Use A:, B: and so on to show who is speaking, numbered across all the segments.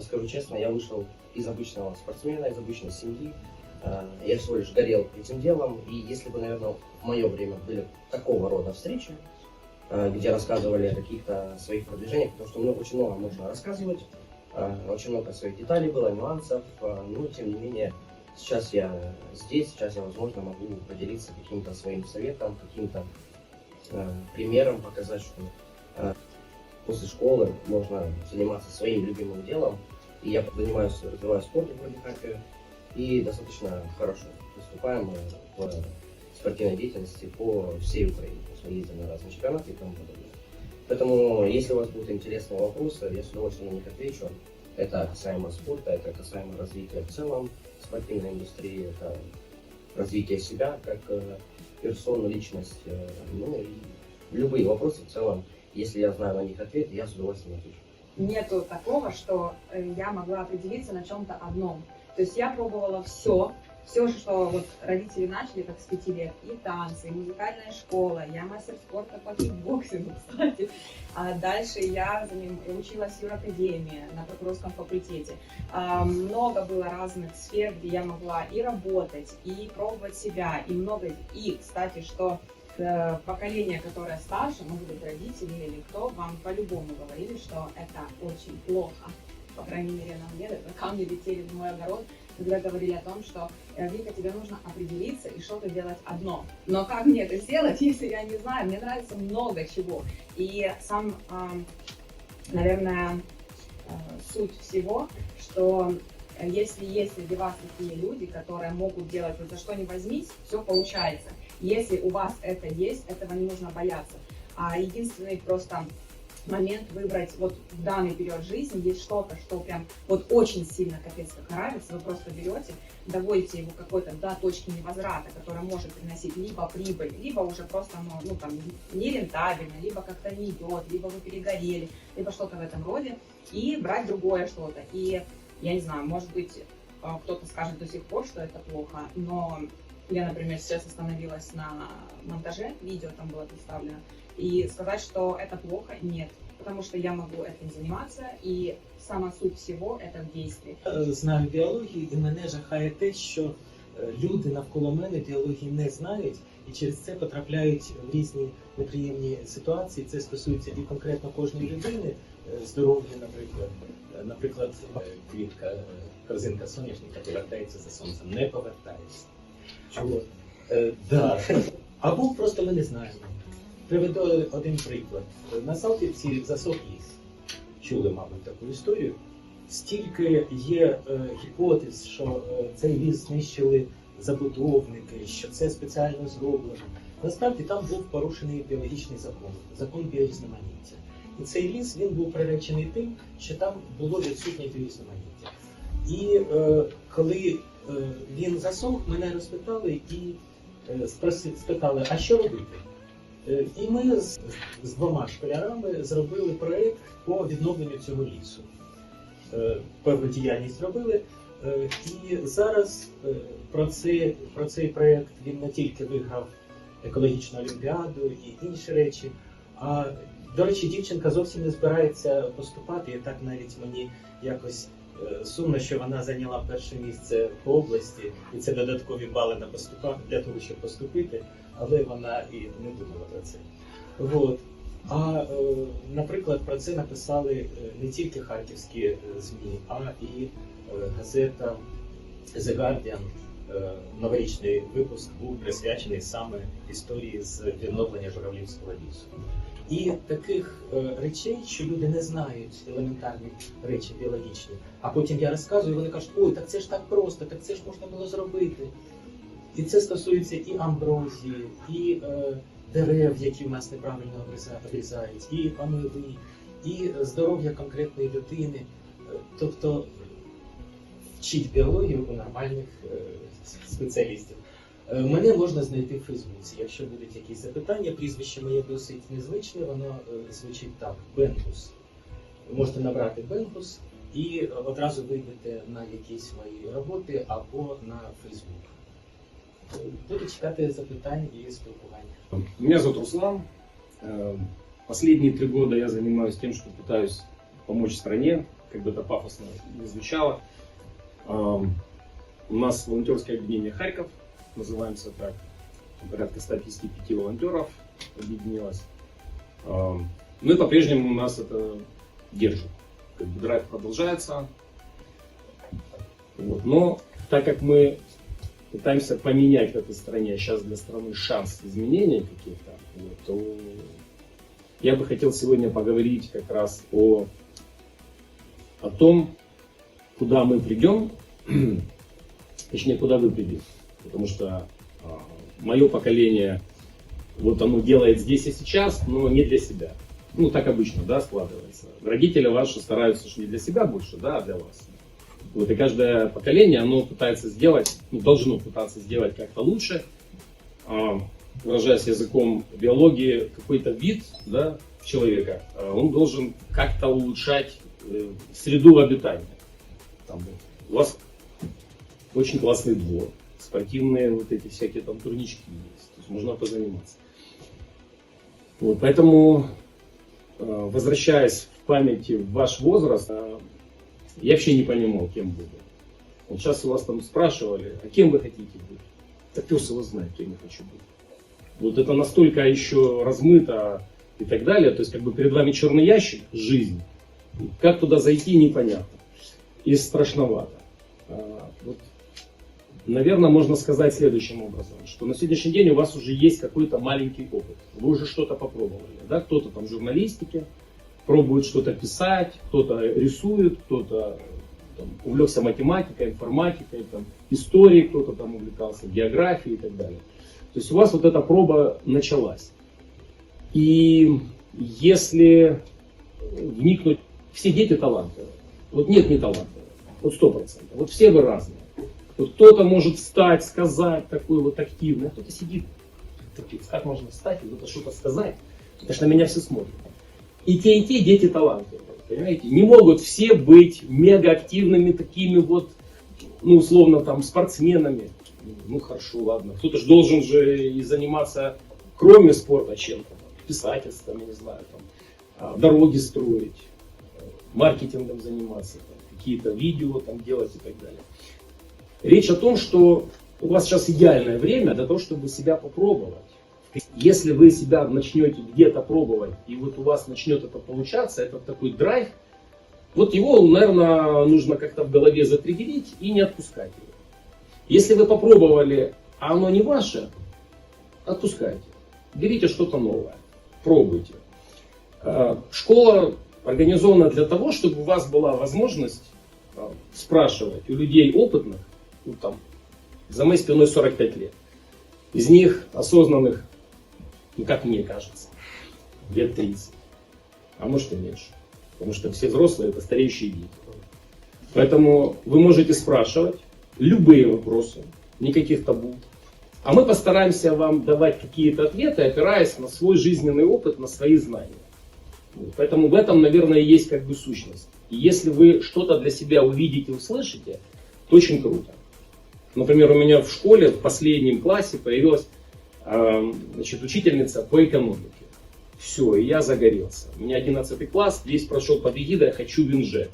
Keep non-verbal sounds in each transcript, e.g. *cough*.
A: скажу честно, я вышел из обычного спортсмена, из обычной семьи. Э, Я всего лишь горел этим делом. И если бы, наверное, в мое время были такого рода встречи, э, где рассказывали о каких-то своих продвижениях, потому что много, очень много можно рассказывать, очень много своих деталей было, нюансов, но тем не менее сейчас я здесь, сейчас я, возможно, могу поделиться каким-то своим советом, каким-то примером, показать, что после школы можно заниматься своим любимым делом. И я занимаюсь, развиваю спорт в бодикапе и достаточно хорошо выступаем в спортивной деятельности по всей Украине. То есть мы ездим на разные чемпионаты и тому подобное. Поэтому, если у вас будут интересные вопросы, я с удовольствием на них отвечу. Это касаемо спорта, это касаемо развития в целом спортивной индустрии, это развитие себя как э, персону, личность. э, Ну и любые вопросы в целом, если я знаю на них ответ, я с удовольствием отвечу.
B: Нету такого, что э, я могла определиться на чем-то одном. То есть я пробовала все, все, что вот родители начали, как с пяти лет, и танцы, и музыкальная школа, я мастер спорта по кикбоксингу, *laughs* кстати. А дальше я училась в юракадемии на прокурорском факультете. А, много было разных сфер, где я могла и работать, и пробовать себя, и много. И, кстати, что поколение, которое старше, может быть, родители или кто, вам по-любому говорили, что это очень плохо. По крайней мере, на мне это камни летели в мой огород, когда говорили о том, что э, Вика, тебе нужно определиться и что-то делать одно. Но как мне это сделать, *laughs* если я не знаю? Мне нравится много чего. И сам, ам, наверное, э, суть всего, что э, если есть среди вас такие люди, которые могут делать вот за что ни возьмись, все получается. Если у вас это есть, этого не нужно бояться. А единственный просто момент выбрать вот в данный период жизни есть что-то, что прям вот очень сильно капец как нравится, вы просто берете, доводите его какой-то до точки невозврата, которая может приносить либо прибыль, либо уже просто ну, ну там нерентабельно, либо как-то не идет, либо вы перегорели, либо что-то в этом роде, и брать другое что-то. И я не знаю, может быть, а, кто-то скажет до сих пор, что это плохо, но я, например, сейчас остановилась на монтаже, видео там было представлено, и сказать, что это плохо, нет. Потому что я могу этим заниматься, и сама суть всего это в действии.
C: Е, знаю біологію, і мене жахає те, що е, люди навколо мене біології не знають і через це потрапляють в різні неприємні ситуації. Це стосується і конкретно кожної людини, е, здоров'я, наприклад. Е, Наприклад, е, квітка, е, корзинка соняшника повертається за сонцем, не повертається. Чого? Е, да. Або просто ми не знаємо. Приведу один приклад. На Салтівці засох ліс. Чули, мабуть, таку історію. Стільки є е, гіпотез, що е, цей ліс знищили забудовники, що це спеціально зроблено. Насправді там був порушений біологічний закон, закон біорізноманіття. І цей ліс він був приречений тим, що там було відсутнє біорізноманіття. І е, коли він засох, мене розпитали і е, спитали, а що робити? Е, І ми з, з двома школярами зробили проєкт по відновленню цього лісу. Е, Певну діяльність робили. Е, І зараз е, про, це, про цей проєкт він не тільки виграв екологічну олімпіаду і інші речі. А до речі, дівчинка зовсім не збирається поступати. І так навіть мені якось е, сумно, що вона зайняла перше місце по області, і це додаткові бали на поступа для того, щоб поступити, але вона і не думала про це. Вот. А, е, наприклад, про це написали е, не тільки харківські е, ЗМІ, а і газета The Guardian. Новорічний випуск був присвячений саме історії з відновлення журавлівського лісу. І таких е, речей, що люди не знають елементарні речі біологічні, а потім я розказую, вони кажуть, ой, так це ж так просто, так це ж можна було зробити. І це стосується і амброзії, і е, дерев, які в нас неправильно обрізають, і омиви, і здоров'я конкретної людини. Е, Тобто вчить біологію у нормальних е, спеціалістів. Е, Мене можна знайти в Фейсбуці. Якщо будуть якісь запитання, прізвище моє досить незвичне, воно е, звучить так: Бенгус. Ви можете набрати Бенгус і одразу вийдете на якісь мої роботи або на Фейсбук. Е, Буду чекати запитань і спілкування.
D: Меня зовут Руслан. Э, Последние три года я занимаюсь тем, что пытаюсь помочь стране как бы это пафосно не звучало. Ам, У нас волонтерское объединение Харьков, называемся так. Порядка 155 волонтеров объединилось. Ам, Ну и по-прежнему у нас это держит. Как бы драйв продолжается. Вот. Но так как мы пытаемся поменять в этой стране, а сейчас для страны шанс изменений каких-то, вот, то я бы хотел сегодня поговорить как раз о, о том, куда мы придем, *clears throat* точнее, куда вы придете. Потому что мое поколение, вот оно делает здесь и сейчас, но не для себя. Ну, так обычно, да, складывается. Родители ваши стараются же не для себя больше, да, а для вас. Вот и каждое поколение, оно пытается сделать, ну, должно пытаться сделать как-то лучше, а, выражаясь языком биологии, какой-то вид да, человека, а, он должен как-то улучшать э, среду обитания. Там, у вас очень классный двор, спортивные вот эти всякие там турнички есть, то есть можно позаниматься. Вот, поэтому, э, возвращаясь в памяти в ваш возраст, э, я вообще не понимал, кем буду. Вот сейчас у вас там спрашивали, а кем вы хотите быть? Да пес его знает, кто я хочу быть. Вот это настолько еще размыто и так далее. То есть как бы перед вами черный ящик, жизнь. Как туда зайти, непонятно. И страшновато. А, Вот, наверное, можно сказать следующим образом, что на сегодняшний день у вас уже есть какой-то маленький опыт. Вы уже что-то попробовали. Да? Кто-то там в журналистике, пробует что-то писать, кто-то рисует, кто-то там, увлекся математикой, информатикой, там, историей, кто-то там увлекался, географией и так далее. То есть у вас вот эта проба началась. И если вникнуть, все дети талантливые. Вот нет не талантливых. Вот сто процентов. Вот все вы разные. Кто-то может встать, сказать такой вот активный, а кто-то сидит, тупиц, как можно встать и вот что-то сказать. Потому что на меня все смотрят. И те, и те дети талантливые. Понимаете? Не могут все быть мега активными такими вот, ну, условно, там, спортсменами. Ну, хорошо, ладно. Кто-то же должен же и заниматься, кроме спорта, чем-то. Писательством, я не знаю, там, а, дороги строить, маркетингом заниматься, какие-то видео там делать и так далее. Речь о том, что у вас сейчас идеальное время для того, чтобы себя попробовать. Если вы себя начнете где-то пробовать, и вот у вас начнет это получаться, это такой драйв, вот его, наверное, нужно как-то в голове затриггерить и не отпускать его. Если вы попробовали, а оно не ваше, отпускайте. Берите что-то новое, пробуйте. Э, Школа организована для того, чтобы у вас была возможность э, спрашивать у людей опытных, ну, там, за моей спиной 45 лет. Из них осознанных ну, как мне кажется, лет 30. А может и меньше. Потому что все взрослые это стареющие дети. Поэтому вы можете спрашивать любые вопросы, никаких табу. А мы постараемся вам давать какие-то ответы, опираясь на свой жизненный опыт, на свои знания. Вот. Поэтому в этом, наверное, есть как бы сущность. И если вы что-то для себя увидите, услышите, то очень круто. Например, у меня в школе в последнем классе появилась э, значит, учительница по экономике. Все, и я загорелся. У меня 11 класс, весь прошел под эгидой «Хочу в Инже».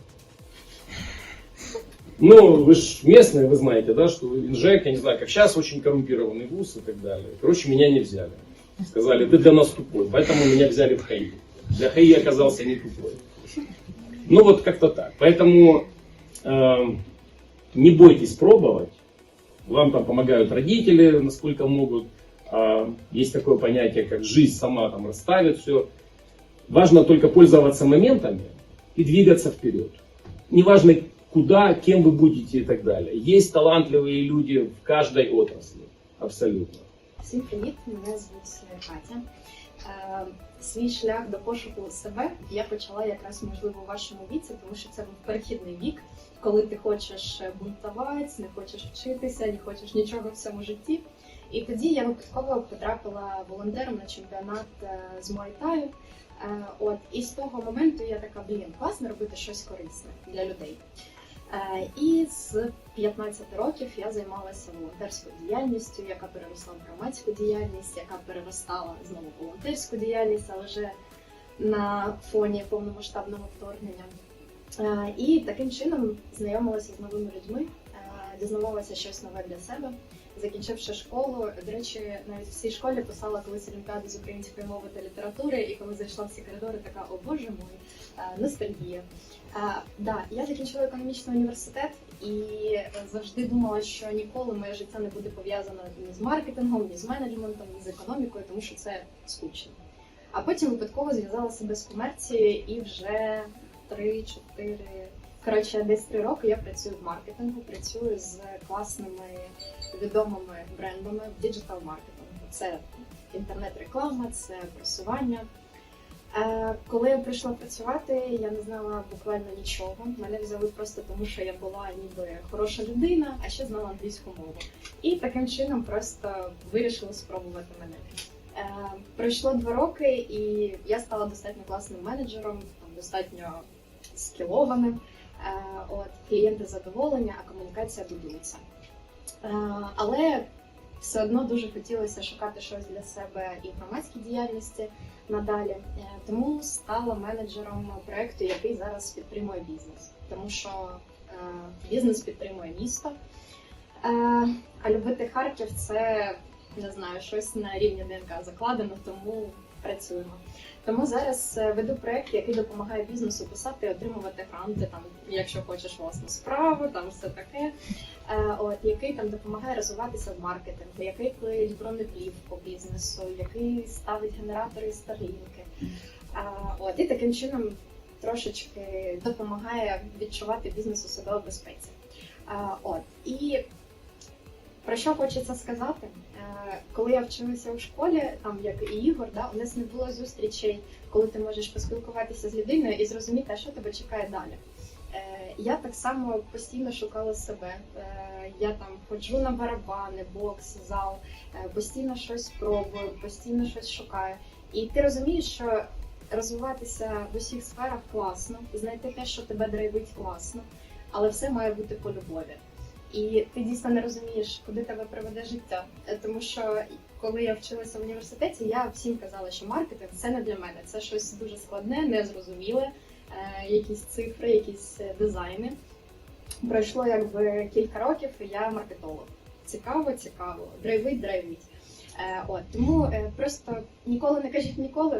D: Ну, вы же местные, вы знаете, да, что Инжек, я не знаю, как сейчас, очень коррумпированный вуз и так далее. Короче, меня не взяли. Сказали, ты для нас тупой, поэтому меня взяли в ХАИ. Для ХАИ оказался не тупой. Ну, вот как-то так. Поэтому э, не бойтесь пробовать. Вам там помогают родители, насколько могут. А, Есть такое понятие, как жизнь сама там расставит все. Важно только пользоваться моментами и двигаться вперед. Неважно куда, кем вы будете и так далее. Есть талантливые люди в каждой отрасли. Абсолютно.
E: Всім привіт! Мене звуть Катя. Е, Свій шлях до пошуку себе я почала якраз можливо у вашому віці, тому що це був перехідний вік, коли ти хочеш бунтувати, не хочеш вчитися, не хочеш нічого в цьому житті. І тоді я випадково потрапила волонтером на чемпіонат е, з Муайтаю. Е, От і з того моменту я така, блін, класно робити щось корисне для людей. Е, І з 15 років я займалася волонтерською діяльністю, яка переросла в громадську діяльність, яка переростала знову в волонтерську діяльність, але вже на фоні повномасштабного вторгнення. Е, І таким чином знайомилася з новими людьми, дізнавалася щось нове для себе. Закінчивши школу, до речі, навіть в цій школі писала колись олімпіаду з української мови та літератури, і коли зайшла в ці коридори, така о боже мой, е, ностальгія. Е, Да, я закінчила економічний університет і завжди думала, що ніколи моє життя не буде пов'язано ні з маркетингом, ні з менеджментом, ні з економікою, тому що це скучно. А потім випадково зв'язала себе з комерцією і вже 3-4, коротше, десь 3 роки я працюю в маркетингу, працюю з класними відомими брендами в діджитал маркетингу. Це інтернет-реклама, це просування. Е, Коли я прийшла працювати, я не знала буквально нічого. Мене взяли просто тому, що я була ніби хороша людина, а ще знала англійську мову. І таким чином просто вирішили спробувати мене. Е, Пройшло два роки, і я стала достатньо класним менеджером, достатньо скілованим. Е, От клієнти задоволення, а комунікація будується. Е, Але все одно дуже хотілося шукати щось для себе і в громадській діяльності надалі. Е, Тому стала менеджером проекту, який зараз підтримує бізнес, тому що бізнес підтримує місто. А любити Харків це не знаю, щось на рівні ДНК закладено, тому працюємо. Тому зараз е, веду проект, який допомагає бізнесу писати отримувати гранти, там, якщо хочеш власну справу, там все таке. Е, От який там допомагає розвиватися в маркетингу, який клеїть бронеплів по бізнесу, який ставить генератори і старлінки. Е, От і таким чином трошечки допомагає відчувати бізнесу себе у безпеці. От і про що хочеться сказати? Е, Коли я вчилася у школі, там як і Ігор, да, у нас не було зустрічей, коли ти можеш поспілкуватися з людиною і зрозуміти, що тебе чекає далі. Е, Я так само постійно шукала себе. Е, Я там ходжу на барабани, бокс, зал, постійно щось пробую, постійно щось шукаю. І ти розумієш, що розвиватися в усіх сферах класно, знайти те, що тебе драйвить класно, але все має бути по любові. І ти дійсно не розумієш, куди тебе приведе життя. Е, Тому що коли я вчилася в університеті, я всім казала, що маркетинг це не для мене. Це щось дуже складне, незрозуміле, е, якісь цифри, якісь е, дизайни. Пройшло якби кілька років, і я маркетолог. Цікаво, цікаво, драйвить, драйвить. От тому просто ніколи не кажіть ніколи.